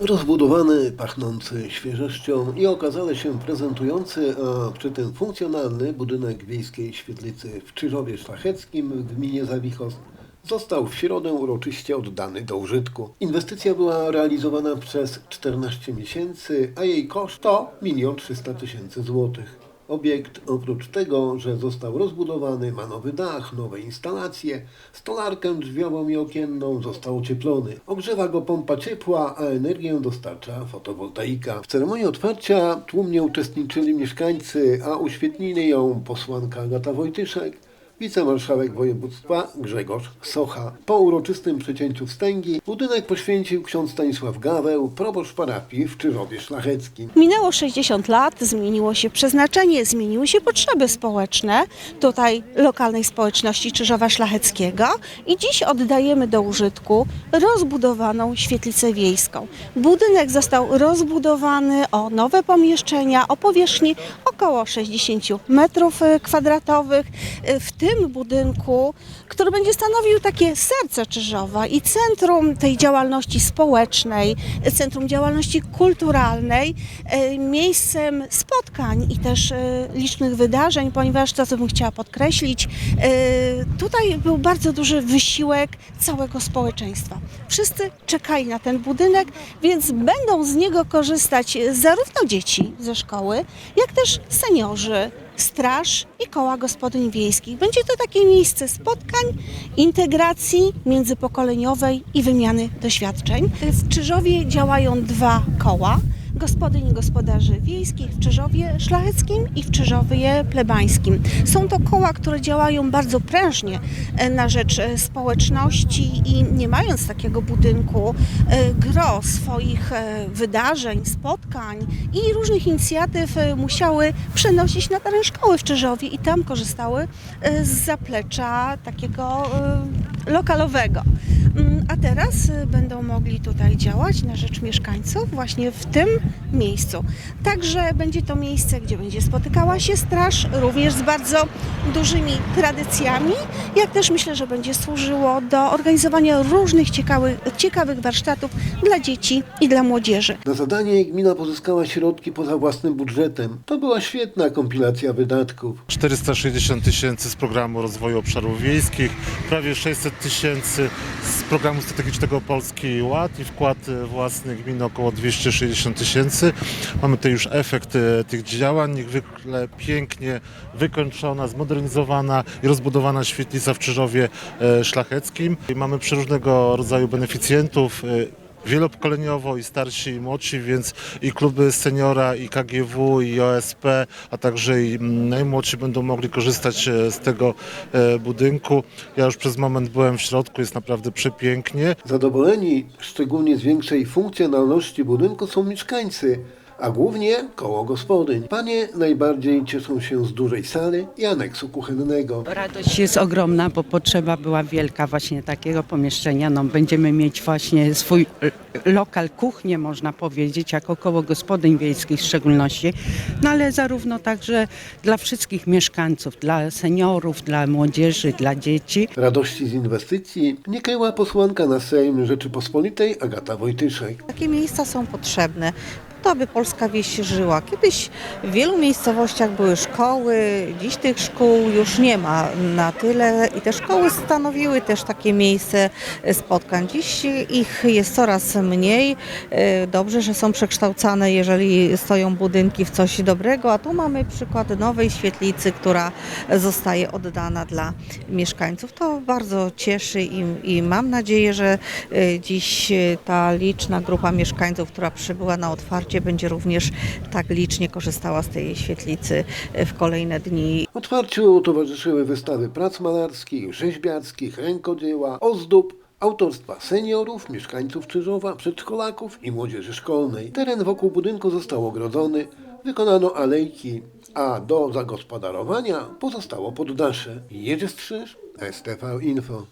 Rozbudowany, pachnący świeżością i okazale się prezentujący, a przy tym funkcjonalny budynek wiejskiej świetlicy w Czyżowie Szlacheckim w gminie Zawichos został w środę uroczyście oddany do użytku. Inwestycja była realizowana przez 14 miesięcy, a jej koszt to 1 300 tysięcy złotych. Obiekt oprócz tego, że został rozbudowany, ma nowy dach, nowe instalacje, stolarkę drzwiową i okienną, został ocieplony. Ogrzewa go pompa ciepła, a energię dostarcza fotowoltaika. W ceremonii otwarcia tłumnie uczestniczyli mieszkańcy, a uświetnili ją posłanka Agata Wojtyszek, wicemarszałek województwa Grzegorz Socha. Po uroczystym przecięciu wstęgi budynek poświęcił ksiądz Stanisław Gaweł, proboszcz parafii w Czyżowie Szlacheckim. Minęło 60 lat, zmieniło się przeznaczenie, zmieniły się potrzeby społeczne tutaj lokalnej społeczności Czyżowa Szlacheckiego i dziś oddajemy do użytku rozbudowaną świetlicę wiejską. Budynek został rozbudowany o nowe pomieszczenia o powierzchni około 60 metrów e, kwadratowych. E, W tym budynku, który będzie stanowił takie serce Czyżowa i centrum tej działalności społecznej, centrum działalności kulturalnej, e, miejscem spotkań i też e, licznych wydarzeń, ponieważ to, co bym chciała podkreślić, e, tutaj był bardzo duży wysiłek całego społeczeństwa. Wszyscy czekali na ten budynek, więc będą z niego korzystać zarówno dzieci ze szkoły, jak też seniorzy, straż i koła gospodyń wiejskich. Będzie to takie miejsce spotkań, integracji międzypokoleniowej i wymiany doświadczeń. W Czyżowie działają dwa koła. Gospodyń i gospodarzy wiejskich w Czyżowie Szlacheckim i w Czyżowie Plebańskim. Są to koła, które działają bardzo prężnie e, na rzecz e, społeczności i nie mając takiego budynku, e, gro swoich wydarzeń, spotkań i różnych inicjatyw musiały przenosić na teren szkoły w Czyżowie i tam korzystały z zaplecza takiego lokalowego. Mm, A teraz e, będą mogli tutaj działać na rzecz mieszkańców właśnie w tym miejscu. Także będzie to miejsce, gdzie będzie spotykała się straż, również z bardzo dużymi tradycjami, jak też myślę, że będzie służyło do organizowania różnych ciekawych, ciekawych warsztatów dla dzieci i dla młodzieży. Na zadanie gmina pozyskała środki poza własnym budżetem. To była świetna kompilacja wydatków. 460 tysięcy z programu rozwoju obszarów wiejskich, prawie 600 tysięcy z programu strategicznego Polski Ład i wkład własny gminy około 260 tysięcy. Mamy tutaj już efekt e, tych działań, niezwykle pięknie wykończona, zmodernizowana i rozbudowana świetlica w Czyżowie e, Szlacheckim. I mamy przeróżnego rodzaju beneficjentów, e, wielopokoleniowo i starsi i młodsi, więc i kluby seniora, i KGW, i OSP, a także i mm, najmłodsi będą mogli korzystać e, z tego e, budynku. Ja już przez moment byłem w środku, jest naprawdę przepięknie. Zadowoleni szczególnie z większej funkcjonalności budynku są mieszkańcy, a głównie koło gospodyń. Panie najbardziej cieszą się z dużej sali i aneksu kuchennego. Radość jest ogromna, bo potrzeba była wielka właśnie takiego pomieszczenia. No, będziemy mieć właśnie swój e, lokal, kuchnię można powiedzieć, jako koło gospodyń wiejskich w szczególności, no ale zarówno także dla wszystkich mieszkańców, dla seniorów, dla młodzieży, dla dzieci. Radości z inwestycji nie kryła posłanka na Sejm Rzeczypospolitej Agata Wojtyszek. Takie miejsca są potrzebne, po to, aby polska wieś żyła. Kiedyś w wielu miejscowościach były szkoły, dziś tych szkół już nie ma na tyle i te szkoły stanowiły też takie miejsce spotkań. Dziś ich jest coraz mniej. E, Dobrze, że są przekształcane, jeżeli stoją budynki w coś dobrego, a tu mamy przykład nowej świetlicy, która zostaje oddana dla mieszkańców. To bardzo cieszy i, i mam nadzieję, że e, dziś e, ta liczna grupa mieszkańców, która przybyła na otwarcie, będzie również tak licznie korzystała z tej świetlicy e, w kolejne dni. Otwarciu towarzyszyły wystawy prac malarskich, rzeźbiarskich, rękodzieła, ozdób, autorstwa seniorów, mieszkańców Czyżowa, przedszkolaków i młodzieży szkolnej. Teren wokół budynku został ogrodzony, wykonano alejki, a do zagospodarowania pozostało poddasze. Jerzy Strzyż, STV Info.